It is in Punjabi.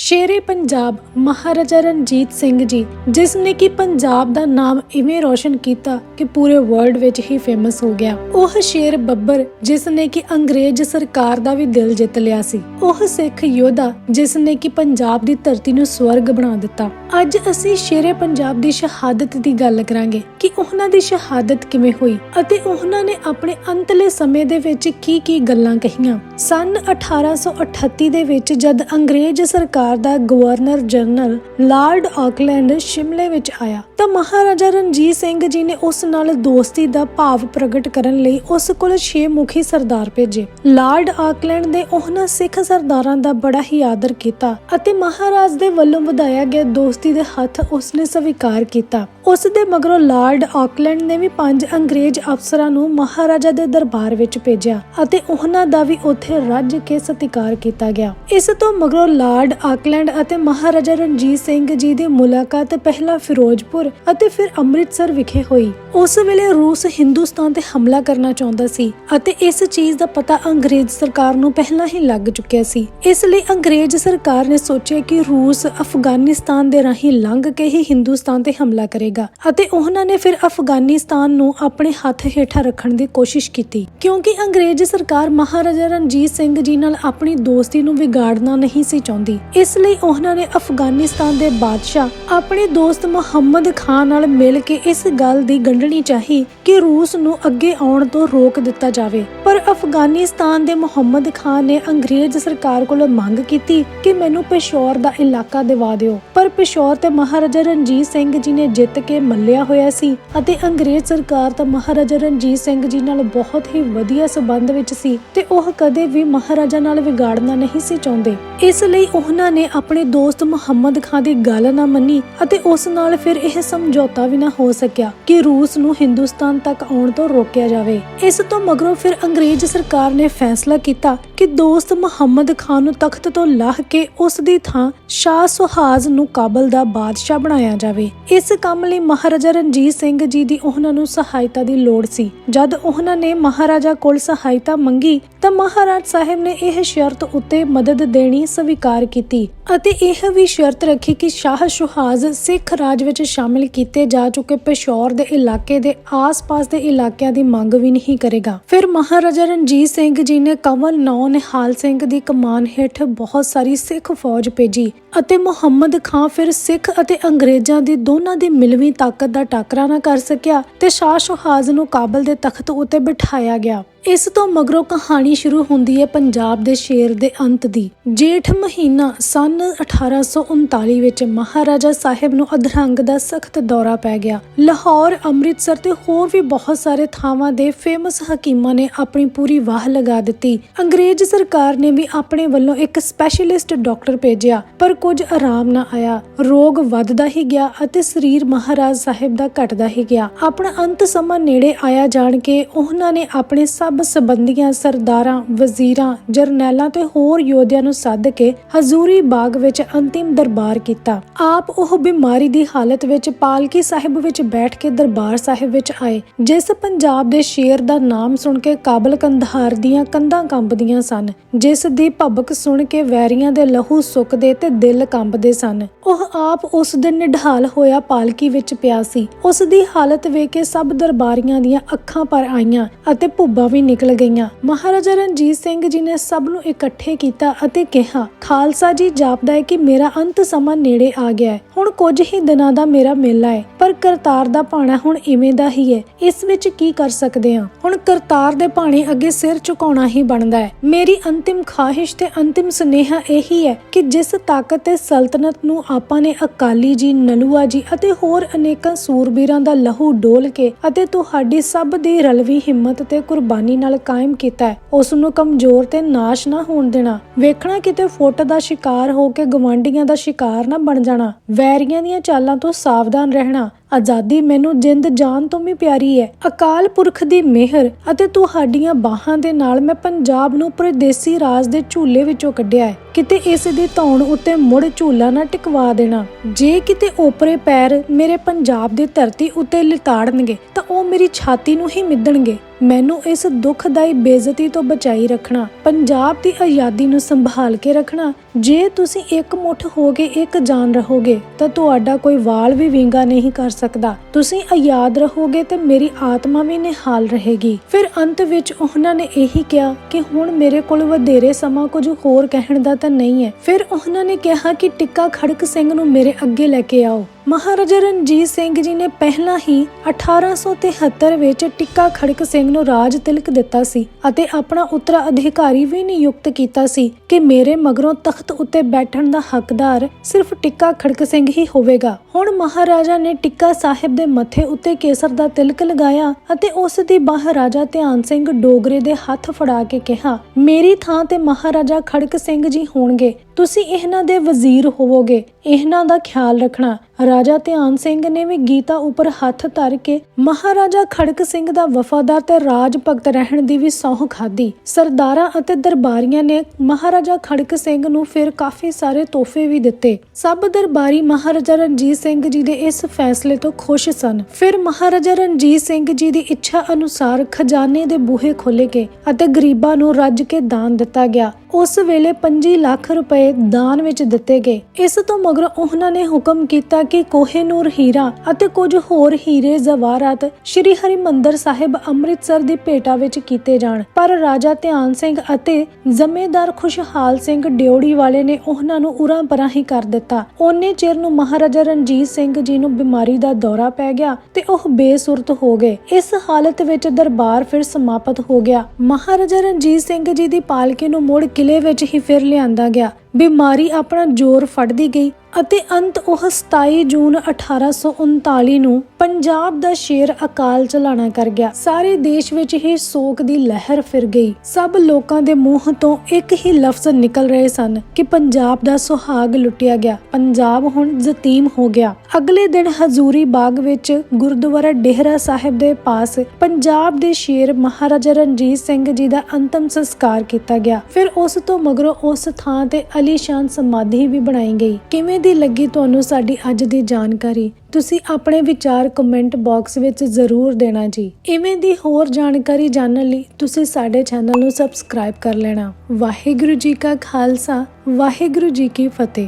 ਸ਼ੇਰੇ ਪੰਜਾਬ ਮਹਾਰਾਜਾ ਰਣਜੀਤ ਸਿੰਘ ਜੀ, ਜਿਸ ਨੇ ਕਿ ਪੰਜਾਬ ਦਾ ਨਾਮ ਇਵੇਂ ਰੋਸ਼ਨ ਕੀਤਾ ਕਿ ਪੂਰੇ ਵਰਲਡ ਵਿੱਚ ਹੀ ਫੇਮਸ ਹੋ ਗਿਆ। ਉਹ ਸ਼ੇਰ ਬੱਬਰ, ਜਿਸ ਨੇ ਕਿ ਅੰਗਰੇਜ਼ ਸਰਕਾਰ ਦਾ ਵੀ ਦਿਲ ਜਿੱਤ ਲਿਆ ਸੀ। ਉਹ ਸਿੱਖ ਯੋਧਾ, ਜਿਸ ਨੇ ਕਿ ਪੰਜਾਬ ਦੀ ਧਰਤੀ ਨੂੰ ਸਵਰਗ ਬਣਾ ਦਿੱਤਾ। ਅੱਜ ਅਸੀਂ ਸ਼ੇਰੇ ਪੰਜਾਬ ਦੀ ਸ਼ਹਾਦਤ ਦੀ ਗੱਲ ਕਰਾਂਗੇ ਕਿ ਉਹਨਾਂ ਦੀ ਸ਼ਹਾਦਤ ਕਿਵੇਂ ਹੋਈ ਅਤੇ ਉਹਨਾਂ ਨੇ ਆਪਣੇ ਅੰਤਲੇ ਸਮੇਂ ਦੇ ਵਿੱਚ ਕੀ ਕੀ ਗੱਲਾਂ ਕਹੀਆਂ। ਸਨ 1838 ਦੇ ਵਿੱਚ ਜਦ ਅੰਗਰੇਜ਼ ਸਰਕਾਰ ਦਾ ਗਵਰਨਰ ਜਨਰਲ ਲਾਰਡ ਆਕਲੈਂਡ ਸ਼ਿਮਲੇ ਵਿੱਚ ਆਇਆ। ਤਾਂ ਮਹਾਰਾਜਾ ਰਣਜੀਤ ਸਿੰਘ ਜੀ ਨੇ ਉਸ ਨਾਲ ਦੋਸਤੀ ਦਾ ਭਾਵ ਪ੍ਰਗਟ ਕਰਨ ਲਈ ਉਸ ਕੋਲ ਛੇ ਮੁਖੀ ਸਰਦਾਰ ਭੇਜੇ। ਲਾਰਡ ਆਕਲੈਂਡ ਦੇ ਉਹਨਾਂ ਸਿੱਖ ਸਰਦਾਰਾਂ ਦਾ ਬੜਾ ਹੀ ਆਦਰ ਕੀਤਾ ਅਤੇ ਮਹਾਰਾਜ ਦੇ ਵੱਲੋਂ ਵਧਾਇਆ ਗਿਆ ਦੋਸਤੀ ਦੇ ਹੱਥ ਉਸਨੇ ਸਵੀਕਾਰ ਕੀਤਾ। ਉਸ ਦੇ ਮਗਰੋਂ ਲਾਰਡ ਆਕਲੈਂਡ ਨੇ ਵੀ ਪੰਜ ਅੰਗਰੇਜ਼ ਅਫਸਰਾਂ ਨੂੰ ਮਹਾਰਾਜਾ ਦੇ ਦਰਬਾਰ ਵਿੱਚ ਭੇਜਿਆ ਅਤੇ ਉਹਨਾਂ ਦਾ ਵੀ ਉੱਥੇ ਰੱਜ ਕੇ ਸਤਿਕਾਰ ਕੀਤਾ ਗਿਆ। ਇਸ ਤੋਂ ਮਗਰੋਂ ਲਾਰਡ ਆਕਲੈਂਡ ਅਤੇ ਮਹਾਰਾਜਾ ਰਣਜੀਤ ਸਿੰਘ ਜੀ ਦੀ ਮੁਲਾਕਾਤ ਪਹਿਲਾਂ ਫਿਰੋਜ਼ਪੁਰ ਅਤੇ ਫਿਰ ਅੰਮ੍ਰਿਤਸਰ ਵਿਖੇ ਹੋਈ। ਉਸ ਵੇਲੇ ਰੂਸ, ਹਿੰਦੁਸਤਾਨ ਤੇ ਹਮਲਾ ਕਰਨਾ ਚਾਹੁੰਦਾ ਸੀ ਅਤੇ ਇਸ ਚੀਜ਼ ਦਾ ਪਤਾ ਅੰਗਰੇਜ਼ ਸਰਕਾਰ ਨੂੰ ਪਹਿਲਾਂ ਹੀ ਲੱਗ ਚੁੱਕਿਆ ਸੀ। ਇਸ ਲਈ ਅੰਗਰੇਜ਼ ਸਰਕਾਰ ਨੇ ਸੋਚਿਆ ਕਿ ਰੂਸ ਅਫਗਾਨਿਸਤਾਨ ਦੇ ਰਾਹੀਂ ਲੰਘ ਕੇ ਹੀ ਹਿੰਦੁਸਤਾਨ ਤੇ ਹਮਲਾ ਕਰੇਗਾ ਅਤੇ ਉਹਨਾਂ ਨੇ ਫਿਰ ਅਫਗਾਨਿਸਤਾਨ ਨੂੰ ਆਪਣੇ ਹੱਥ ਹੇਠਾਂ ਰੱਖਣ ਦੀ ਕੋਸ਼ਿਸ਼ ਕੀਤੀ। ਕਿਉਂਕਿ ਅੰਗਰੇਜ਼ ਸਰਕਾਰ ਮਹਾਰਾਜਾ ਰਣਜੀਤ ਸਿੰਘ ਜੀ ਨਾਲ ਆਪਣੀ ਦੋਸਤੀ ਨੂੰ ਵਿਗਾੜਨਾ ਨਹੀਂ ਸੀ ਚਾਹੁੰਦੀ। ਇਸ ਲਈ ਉਹਨਾਂ ਨੇ ਅਫਗਾਨਿਸਤਾਨ ਦੇ ਬਾਦਸ਼ਾਹ ਆਪਣੇ ਦੋਸਤ ਮੁਹੰਮਦ ਖਾਨ ਨਾਲ ਮਿਲ ਕੇ ਇਸ ਗੱਲ ਦੀ ਗੰਢਣੀ ਚਾਹੀ ਕਿ ਰੂਸ ਨੂੰ ਅੱਗੇ ਆਉਣ ਤੋਂ ਰੋਕ ਦਿੱਤਾ ਜਾਵੇ। ਪਰ ਅਫਗਾਨਿਸਤਾਨ ਦੇ ਮੁਹੰਮਦ ਖਾਨ ਨੇ ਅੰਗਰੇਜ਼ ਸਰਕਾਰ ਕੋਲੋਂ ਮੰਗ ਕੀਤੀ ਕਿ ਮੈਨੂੰ ਪਿਸ਼ੌਰ ਦਾ ਇਲਾਕਾ ਦਿਵਾ ਦਿਓ। ਪਰ ਪਿਸ਼ੌਰ ਤੇ ਮਹਾਰਾਜਾ ਰਣਜੀਤ ਸਿੰਘ ਜੀ ਨੇ ਜਿੱਤ ਕੇ ਮੱਲਿਆ ਹੋਇਆ ਸੀ ਅਤੇ ਅੰਗਰੇਜ਼ ਸਰਕਾਰ ਤਾਂ ਮਹਾਰਾਜਾ ਰਣਜੀਤ ਸਿੰਘ ਜੀ ਨਾਲ ਬਹੁਤ ਹੀ ਵਧੀਆ ਸਬੰਧ ਵਿੱਚ ਸੀ ਤੇ ਉਹ ਕਦੇ ਵੀ ਮਹਾਰਾਜਾ ਨਾਲ ਵਿਗਾੜਨਾ ਨਹੀਂ ਸੀ ਚਾਹੁੰਦੇ। ਇਸ ਲਈ ਉਹਨਾਂ ਨੇ ਆਪਣੇ ਦੋਸਤ ਮੁਹੰਮਦ ਖਾਨ ਦੀ ਗੱਲ ਨਾ ਮੰਨੀ ਅਤੇ ਉਸ ਨਾਲ ਫਿਰ ਇਹ ਸਮਝੌਤਾ ਵੀ ਨਾ ਹੋ ਸਕਿਆ ਕਿ ਰੂਸ ਨੂੰ ਹਿੰਦੁਸਤਾਨ ਤੱਕ ਆਉਣ ਤੋਂ ਰੋਕਿਆ ਜਾਵੇ। ਇਸ ਤੋਂ ਮਗਰੋਂ ਫਿਰ ਅੰਗਰੇਜ਼ ਸਰਕਾਰ ਨੇ ਫੈਸਲਾ ਕੀਤਾ ਕਿ ਦੋਸਤ ਮੁਹੰਮਦ ਖਾਨ ਨੂੰ ਤਖਤ ਤੋਂ ਲਾਹ ਕੇ ਉਸ ਦੀ ਥਾਂ ਸ਼ਾਹ ਸੁਹਾਜ਼ ਨੂੰ ਕਾਬਲ ਦਾ ਬਾਦਸ਼ਾਹ ਬਣਾਇਆ ਜਾਵੇ। ਇਸ ਕੰਮ ਲਈ ਮਹਾਰਾਜਾ ਰਣਜੀਤ ਸਿੰਘ ਜੀ ਦੀ ਉਹਨਾਂ ਨੂੰ ਸਹਾਇਤਾ ਦੀ ਲੋੜ ਸੀ। ਜਦ ਉਹਨਾਂ ਨੇ ਮਹਾਰਾਜਾ ਕੋਲ ਸਹਾਇਤਾ ਮੰਗੀ ਤਾਂ ਮਹਾਰਾਜ ਸਾਹਿਬ ਨੇ ਇਹ ਸ਼ਰਤ ਉੱਤੇ ਮਦਦ ਦੇਣੀ ਸਵੀਕਾਰ ਕੀਤੀ। ਅਤੇ ਇਹ ਵੀ ਸ਼ਰਤ ਰੱਖੀ ਕਿ ਸ਼ਾਹ ਸੁਹਾਜ਼ ਸਿੱਖ ਰਾਜ ਵਿੱਚ ਸ਼ਾਮਿਲ ਕੀਤੇ ਜਾ ਚੁੱਕੇ ਪਿਸ਼ੌਰ ਦੇ ਇਲਾਕੇ ਦੇ ਆਸ-ਪਾਸ ਦੇ ਇਲਾਕਿਆਂ ਦੀ ਮੰਗ ਵੀ ਨਹੀਂ ਕਰੇਗਾ। ਫਿਰ ਮਹਾਰਾਜਾ ਰਣਜੀਤ ਸਿੰਘ ਜੀ ਨੇ ਕੰਵਲ ਨੌ ਨਿਹਾਲ ਸਿੰਘ ਦੀ ਕਮਾਨ ਹੇਠ ਬਹੁਤ ਸਾਰੀ ਸਿੱਖ ਫੌਜ ਭੇਜੀ ਅਤੇ ਮੁਹੰਮਦ ਖਾਨ ਫਿਰ ਸਿੱਖ ਅਤੇ ਅੰਗਰੇਜ਼ਾਂ ਦੀ ਦੋਨਾਂ ਦੀ ਮਿਲਵੀਂ ਤਾਕਤ ਦਾ ਟਾਕਰਾ ਨਾ ਕਰ ਸਕਿਆ ਤੇ ਸ਼ਾਹ ਸੁਹਾਜ਼ ਨੂੰ ਕਾਬਲ ਦੇ ਤਖਤ ਉੱਤੇ ਬਿਠਾਇਆ ਗਿਆ। ਇਸ ਤੋਂ ਮਗਰੋਂ ਕਹਾਣੀ ਸ਼ੁਰੂ ਹੁੰਦੀ ਹੈ ਪੰਜਾਬ ਦੇ ਸ਼ੇਰ ਦੇ ਅੰਤ ਦੀ। ਜੇਠ ਮਹੀਨਾ ਸਨ 1839 ਵਿੱਚ ਮਹਾਰਾਜਾ ਸਾਹਿਬ ਨੂੰ ਅਧਰੰਗ ਦਾ ਸਖਤ ਦੌਰਾ ਪੈ ਗਿਆ। ਲਾਹੌਰ, ਅੰਮ੍ਰਿਤਸਰ ਤੇ ਹੋਰ ਵੀ ਬਹੁਤ ਸਾਰੇ ਥਾਵਾਂ ਦੇ ਫੇਮਸ ਹਕੀਮਾਂ ਨੇ ਆਪਣੀ ਪੂਰੀ ਵਾਹ ਲਗਾ ਦਿੱਤੀ। ਅੰਗਰੇਜ਼ ਸਰਕਾਰ ਨੇ ਵੀ ਆਪਣੇ ਵੱਲੋਂ ਇੱਕ ਸਪੈਸ਼ਲਿਸਟ ਡਾਕਟਰ ਭੇਜਿਆ, ਪਰ ਕੁਝ ਆਰਾਮ ਨਾ ਆਇਆ। ਰੋਗ ਵੱਧਦਾ ਹੀ ਗਿਆ ਅਤੇ ਸਰੀਰ ਮਹਾਰਾਜ ਸਾਹਿਬ ਦਾ ਘਟਦਾ ਹੀ ਗਿਆ। ਆਪਣਾ ਅੰਤ ਸਮਾਂ ਨੇੜੇ ਆਇਆ ਜਾਣ ਕੇ ਉਹਨਾਂ ਨੇ ਆਪਣੇ ਸਭ ਸਬੰਧੀਆਂ ਸਰਦਾਰਾਂ, ਵਜ਼ੀਰਾਂ, ਜਰਨੈਲਾਂ ਤੇ ਹੋਰ ਯੋਧਿਆਂ ਨੂੰ ਸੱਦ ਕੇ ਹਜ਼ੂਰੀ ਬਾਗ ਵਿੱਚ ਅੰਤਿਮ ਦਰਬਾਰ ਕੀਤਾ। ਆਪ ਉਹ ਬਿਮਾਰੀ ਦੀ ਹਾਲਤ ਵਿੱਚ ਪਾਲਕੀ ਸਾਹਿਬ ਵਿੱਚ ਬੈਠ ਕੇ ਦਰਬਾਰ ਸਾਹਿਬ ਵਿੱਚ ਆਏ, ਜਿਸ ਪੰਜਾਬ ਦੇ ਸ਼ੇਰ ਦਾ ਨਾਮ ਸੁਣ ਕੇ ਕਾਬਲ ਕੰਧਾਰ ਦੀਆਂ ਕੰਧਾਂ ਕੰਬਦੀਆਂ ਸਨ, ਜਿਸ ਦੀ ਭਬਕ ਸੁਣ ਕੇ ਵੈਰੀਆਂ ਦੇ ਲਹੂ ਸੁੱਕਦੇ ਤੇ ਦਿਲ ਕੰਬਦੇ ਸਨ। ਉਹ ਆਪ ਉਸ ਦਿਨ ਨਿਢਾਲ ਹੋਇਆ ਪਾਲਕੀ ਵਿੱਚ ਪਿਆ ਸੀ। ਉਸ ਦੀ ਹਾਲਤ ਵੇਖ ਕੇ ਸਭ ਦਰਬਾਰੀਆਂ ਦੀਆਂ ਅੱਖਾਂ ਪਰ ਆਈਆਂ ਅਤੇ ਭੁੱਬਾਂ ਵੀ ਨਿਕਲ ਗਈਆਂ। ਮਹਾਰਾਜਾ ਰਣਜੀਤ ਸਿੰਘ ਜੀ ਨੇ ਸਭ ਨੂੰ ਇਕੱਠੇ ਕੀਤਾ ਅਤੇ ਕਿਹਾ, ਖਾਲਸਾ ਜੀ, ਜਾਪਦਾ ਹੈ ਕਿ ਮੇਰਾ ਅੰਤ ਸਮਾਂ ਨੇੜੇ ਆ ਗਿਆ ਹੈ। ਹੁਣ ਕੁਝ ਹੀ ਦਿਨਾਂ ਦਾ ਮੇਰਾ ਮੇਲਾ ਹੈ। ਪਰ ਕਰਤਾਰ ਦਾ ਭਾਣਾ ਹੁਣ ਇਵੇਂ ਦਾ ਹੀ ਹੈ। ਇਸ ਵਿੱਚ ਕੀ ਕਰ ਸਕਦੇ ਹਾਂ? ਹੁਣ ਕਰਤਾਰ ਦੇ ਭਾਣੇ ਅੱਗੇ ਸਿਰ ਝੁਕਾਉਣਾ ਹੀ ਬਣਦਾ ਹੈ। ਮੇਰੀ ਅੰਤਿਮ ਖਾਹਿਸ਼ ਤੇ ਅੰਤਿਮ ਸੁਨੇਹਾ ਇਹੀ ਹੈ ਕਿ ਜਿਸ ਤਾਕਤ ਤੇ ਸਲਤਨਤ ਨੂੰ ਆਪਾਂ ਨੇ ਅਕਾਲੀ ਜੀ, ਨਲੂਆ ਜੀ ਅਤੇ ਹੋਰ ਅਨੇਕਾਂ ਸੂਰਬੀਰਾਂ ਦਾ ਲਹੂ ਡੋਲ ਕੇ ਅਤੇ ਤੁਹਾਡੀ ਸਭ ਦੀ ਰਲਵੀ ਹਿੰਮਤ ਤੇ ਕੁਰਬਾਨੀ ਨਾਲ ਕਾਇਮ ਕੀਤਾ ਹੈ ਉਸ ਨੂੰ ਕਮਜ਼ੋਰ ਤੇ ਨਾਸ਼ ਨਾ ਹੋਣ ਦੇਣਾ। ਵੇਖਣਾ ਕਿਤੇ ਫੁੱਟ ਦਾ ਸ਼ਿਕਾਰ ਹੋ ਕੇ ਗਵਾਂਡੀਆਂ ਦਾ ਸ਼ਿਕਾਰ ਨਾ ਬਣ ਜਾਣਾ। ਵੈਰੀਆਂ ਦੀਆਂ ਚਾਲਾਂ ਤੋਂ ਸਾਵਧਾਨ ਰਹਿਣਾ। ਆਜ਼ਾਦੀ ਮੈਨੂੰ ਜਿੰਦ ਜਾਨ ਤੋਂ ਵੀ ਪਿਆਰੀ ਹੈ। ਅਕਾਲ ਪੁਰਖ ਦੀ ਮਿਹਰ ਅਤੇ ਤੁਹਾਡੀਆਂ ਬਾਹਾਂ ਦੇ ਨਾਲ ਮੈਂ ਪੰਜਾਬ ਨੂੰ ਪਰਦੇਸੀ ਰਾਜ ਦੇ ਝੂਲੇ ਵਿੱਚੋਂ ਕੱਢਿਆ ਹੈ। ਕਿਤੇ ਇਸ ਦੀ ਧੌਣ ਉੱਤੇ ਮੁੜ ਝੂਲਾ ਨਾ ਟਿਕਵਾ ਦੇਣਾ। ਜੇ ਕਿਤੇ ਓਪਰੇ ਪੈਰ ਮੇਰੇ ਪੰਜਾਬ ਦੀ ਧਰਤੀ ਉੱਤੇ ਲਿਤਾੜਨਗੇ, ਤਾਂ ਉਹ ਮੇਰੀ ਛਾਤੀ ਨੂੰ ਹੀ ਮਿੱਧਣਗੇ ਮੈਨੂੰ ਇਸ ਦੁਖਦਾਈ ਬੇਇੱਜ਼ਤੀ ਤੋਂ ਬਚਾਈ ਰੱਖਣਾ, ਪੰਜਾਬ ਦੀ ਆਜ਼ਾਦੀ ਨੂੰ ਸੰਭਾਲ ਕੇ ਰੱਖਣਾ। ਜੇ ਤੁਸੀਂ ਇੱਕ ਮੁੱਠ ਹੋ ਕੇ ਇੱਕ ਜਾਨ ਰਹੋਗੇ, ਤਾਂ ਤੁਹਾਡਾ ਕੋਈ ਵਾਲ ਵੀ ਵਿੰਗਾ ਨਹੀਂ ਕਰ ਸਕਦਾ। ਤੁਸੀਂ ਆਜ਼ਾਦ ਰਹੋਗੇ ਤੇ ਮੇਰੀ ਆਤਮਾ ਵੀ ਨਿਹਾਲ ਰਹੇਗੀ। ਫਿਰ ਅੰਤ ਵਿੱਚ ਉਹਨਾਂ ਨੇ ਇਹੀ ਕਿਹਾ ਕਿ ਹੁਣ ਮੇਰੇ ਕੋਲ ਵਧੇਰੇ ਸਮਾਂ ਕੁਝ ਹੋਰ ਕਹਿਣ ਦਾ ਤਾਂ ਨਹੀਂ ਹੈ। ਫਿਰ ਉਹਨਾਂ ਨੇ ਕਿਹਾ ਕਿ ਟਿੱਕਾ ਖੜਕ ਸਿੰਘ ਨੂੰ ਮੇਰੇ ਅੱਗੇ ਲੈ ਕੇ ਆਓ। ਮਹਾਰਾਜਾ ਰਣਜੀਤ ਸਿੰਘ ਜੀ ਨੇ ਪਹਿਲਾਂ ਹੀ 1873 ਵਿੱਚ ਟਿੱਕਾ ਖੜਕ ਸਿੰਘ ਨੂੰ ਰਾਜ ਤਿਲਕ ਦਿੱਤਾ ਸੀ ਅਤੇ ਆਪਣਾ ਉੱਤਰਾਧਿਕਾਰੀ ਵੀ ਨਿਯੁਕਤ ਕੀਤਾ ਸੀ ਕਿ ਮੇਰੇ ਮਗਰੋਂ ਤਖਤ ਉੱਤੇ ਬੈਠਣ ਦਾ ਹੱਕਦਾਰ ਸਿਰਫ ਟਿੱਕਾ ਖੜਕ ਸਿੰਘ ਹੀ ਹੋਵੇਗਾ। ਹੁਣ ਮਹਾਰਾਜਾ ਨੇ ਟਿੱਕਾ ਸਾਹਿਬ ਦੇ ਮੱਥੇ ਉੱਤੇ ਕੇਸਰ ਦਾ ਤਿਲਕ ਲਗਾਇਆ ਅਤੇ ਉਸ ਦੀ ਬਾਹ ਰਾਜਾ ਧਿਆਨ ਸਿੰਘ ਡੋਗਰੇ ਦੇ ਹੱਥ ਫੜਾ ਕੇ ਕਿਹਾ, ਮੇਰੀ ਥਾਂ ਤੇ ਮਹਾਰਾਜਾ ਖੜਕ ਸਿੰਘ ਜੀ ਹੋਣਗੇ। ਤੁਸੀਂ ਇਹਨਾਂ ਦੇ ਵਜ਼ੀਰ ਹੋਵੋਗੇ। ਇਹਨਾਂ ਦਾ ਖਿਆਲ ਰੱਖਣਾ। ਰਾਜਾ ਧਿਆਨ ਸਿੰਘ ਨੇ ਵੀ ਗੀਤਾ ਉੱਪਰ ਹੱਥ ਧਰ ਕੇ ਮਹਾਰਾਜਾ ਖੜਕ ਸਿੰਘ ਦਾ ਵਫਾਦਾਰ ਤੇ ਰਾਜ ਭਗਤ ਰਹਿਣ ਦੀ ਵੀ ਸਹੁੰ ਖਾਧੀ। ਸਰਦਾਰਾਂ ਅਤੇ ਦਰਬਾਰੀਆਂ ਨੇ ਮਹਾਰਾਜਾ ਖੜਕ ਸਿੰਘ ਨੂੰ ਫਿਰ ਕਾਫੀ ਸਾਰੇ ਤੋਹਫੇ ਵੀ ਦਿੱਤੇ। ਸਭ ਦਰਬਾਰੀ ਮਹਾਰਾਜਾ ਰਣਜੀਤ ਸਿੰਘ ਜੀ ਦੇ ਇਸ ਫੈਸਲੇ ਤੋਂ ਖੁਸ਼ ਸਨ। ਫਿਰ ਮਹਾਰਾਜਾ ਰਣਜੀਤ ਸਿੰਘ ਜੀ ਦੀ ਇੱਛਾ ਅਨੁਸਾਰ ਖਜ਼ਾਨੇ ਦੇ ਬੂਹੇ ਖੋਲੇ ਗਏ ਅਤੇ ਗਰੀਬਾਂ ਨੂੰ ਰੱਜ ਕੇ ਦਾਨ ਦਿੱਤਾ ਗਿਆ। ਉਸ ਵੇਲੇ 25 ਲੱਖ ਰੁਪਏ ਦਾਨ ਵਿੱਚ ਦਿੱਤੇ ਗਏ। ਇਸ ਤੋਂ ਮਗਰੋਂ ਉਹਨਾਂ ਨੇ ਹੁਕਮ ਕੀਤਾ ਕਿ ਕੋਹੇਨੂਰ ਹੀਰਾ ਅਤੇ ਕੁਝ ਹੋਰ ਹੀਰੇ ਜ਼ਵਾਰਾਤ ਸ਼੍ਰੀ ਹਰਿਮੰਦਰ ਸਾਹਿਬ ਅੰਮ੍ਰਿਤਸਰ ਦੀ ਭੇਟਾ ਵਿੱਚ ਕੀਤੇ ਜਾਣ। ਪਰ ਰਾਜਾ ਧਿਆਨ ਸਿੰਘ ਅਤੇ ਜ਼ਮੇਦਾਰ ਖੁਸ਼ਹਾਲ ਸਿੰਘ ਡਿਓੜੀ ਵਾਲੇ ਨੇ ਉਹਨਾਂ ਨੂੰ ਉਰਾਂ ਪਰਾਂ ਹੀ ਕਰ ਦਿੱਤਾ। ਉਹਨੇ ਚਿਰ ਨੂੰ ਮਹਾਰਾਜਾ ਰਣਜੀਤ ਸਿੰਘ ਜੀ ਨੂੰ ਬਿਮਾਰੀ ਦਾ ਦੌਰਾ ਪੈ ਗਿਆ ਤੇ ਉਹ ਬੇਸੁਰਤ ਹੋ ਗਏ। ਇਸ ਹਾਲਤ ਵਿੱਚ ਦਰਬਾਰ ਫਿਰ ਸਮਾਪਤ ਹੋ ਗਿਆ। ਮਹਾਰਾਜਾ ਰਣਜੀਤ ਸਿੰਘ ਜੀ ਦੀ ਪਾਲਕੀ ਨੂੰ ਮੁੜ ਕਿਲੇ ਵਿੱਚ ਹੀ ਫਿਰ ਲਿਆਂਦਾ ਗਿਆ। ਬਿਮਾਰੀ ਆਪਣਾ ਜ਼ੋਰ ਫੜਦੀ ਗਈ। ਅਤੇ ਅੰਤ ਉਹ 27 ਜੂਨ 1839 ਨੂੰ ਪੰਜਾਬ ਦਾ ਸ਼ੇਰ ਅਕਾਲ ਚਲਾਣਾ ਕਰ ਗਿਆ। ਸਾਰੇ ਦੇਸ਼ ਵਿੱਚ ਹੀ ਸੋਗ ਦੀ ਲਹਿਰ ਫਿਰ ਗਈ। ਸਭ ਲੋਕਾਂ ਦੇ ਮੂੰਹ ਤੋਂ ਇੱਕ ਹੀ ਲਫ਼ਜ਼ ਨਿਕਲ ਰਹੇ ਸਨ ਕਿ ਪੰਜਾਬ ਦਾ ਸੁਹਾਗ ਲੁੱਟਿਆ ਗਿਆ। ਪੰਜਾਬ ਹੁਣ ਜ਼ਤੀਮ ਹੋ ਗਿਆ। ਅਗਲੇ ਦਿਨ ਹਜ਼ੂਰੀ ਬਾਗ ਵਿੱਚ ਗੁਰਦੁਆਰਾ ਡੇਹਰਾ ਸਾਹਿਬ ਦੇ ਪਾਸ ਪੰਜਾਬ ਦੇ ਸ਼ੇਰ ਮਹਾਰਾਜਾ ਰਣਜੀਤ ਸਿੰਘ ਜੀ ਦਾ ਅੰਤਮ ਸੰਸਕਾਰ ਕੀਤਾ ਗਿਆ। ਫਿਰ ਉਸ ਤੋਂ ਮਗਰੋਂ ਉਸ ਥਾਂ ਤੇ ਅਲੀਸ਼ਾਨ ਸਮਾਧੀ ਵੀ ਬਣਾਈ ਗਈ। ਕਿਵੇਂ ਕਿਵੇਂ ਦੀ ਲੱਗੀ ਤੁਹਾਨੂੰ ਸਾਡੀ ਅੱਜ ਦੀ ਜਾਣਕਾਰੀ, ਤੁਸੀਂ ਆਪਣੇ ਵਿਚਾਰ ਕਮੈਂਟ ਬਾਕਸ ਵਿੱਚ ਜ਼ਰੂਰ ਦੇਣਾ ਜੀ। ਇਵੇਂ ਦੀ ਹੋਰ ਜਾਣਕਾਰੀ ਜਾਣਨ ਲਈ ਤੁਸੀਂ ਸਾਡੇ ਚੈਨਲ ਨੂੰ ਸਬਸਕ੍ਰਾਈਬ ਕਰ ਲੈਣਾ। ਵਾਹਿਗੁਰੂ ਜੀ ਕਾ ਖਾਲਸਾ, ਵਾਹਿਗੁਰੂ ਜੀ ਕੀ ਫਤਿਹ।